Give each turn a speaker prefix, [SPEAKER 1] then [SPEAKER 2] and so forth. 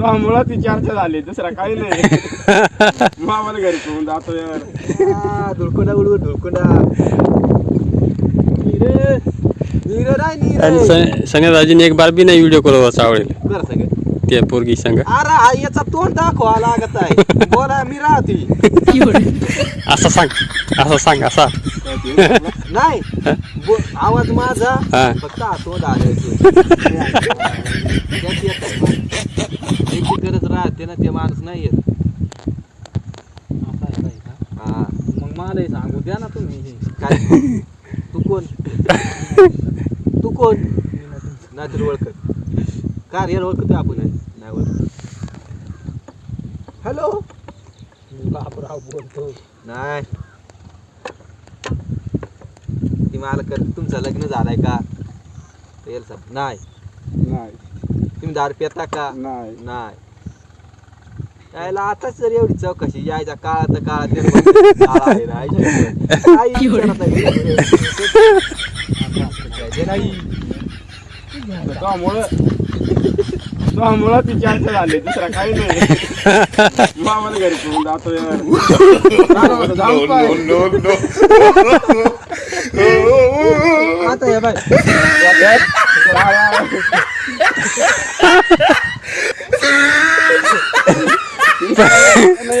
[SPEAKER 1] तो मुळात ती चर्चा झाली दुसरा काही नाही. मामाला घरी ठेवून जातो
[SPEAKER 2] धुळकुंडा उडवू धुळकुंडा. नीरे नीरे नाही
[SPEAKER 3] आणि
[SPEAKER 2] नीरे
[SPEAKER 3] स- संगत अजून एक बार बी नाही व्हिडिओ कॉल वाचा आवडेल
[SPEAKER 2] कर सगळे
[SPEAKER 3] त्या पोरगी संग.
[SPEAKER 2] अरे हा याचा तोंड दाखवा लागत आहे. बोला मी राहती.
[SPEAKER 3] असं सांग असं सांग असा.
[SPEAKER 2] नाही बो- आवाज माझा.
[SPEAKER 3] हा.
[SPEAKER 2] फक्त हा तोंड आले ना ते माणूस नाही येत.
[SPEAKER 4] असं आहे का?
[SPEAKER 2] हा.
[SPEAKER 4] मग मला हे सांगू द्या ना तुम्ही हे.
[SPEAKER 2] काय? तू कोण? तू कोण? नाही तर ओळखत का रे ओळखतोय आपण? नाही ओळखत. हॅलो?
[SPEAKER 4] मी बापराव बोलतो.
[SPEAKER 2] नाही. ती मला कर तुमचं लग्न झालंय का? तेल साहेब नाही.
[SPEAKER 1] नाही.
[SPEAKER 2] तुम्ही दारू पिता का?
[SPEAKER 1] नाही.
[SPEAKER 2] नाही. यायला आताच जर एवढी चौकशी यायच्या काळात काळात ते
[SPEAKER 1] चर्चा झाली दुसरा काही नाही. मामाला घरी ठेवून जातो?
[SPEAKER 2] आता हे बाय
[SPEAKER 1] नाही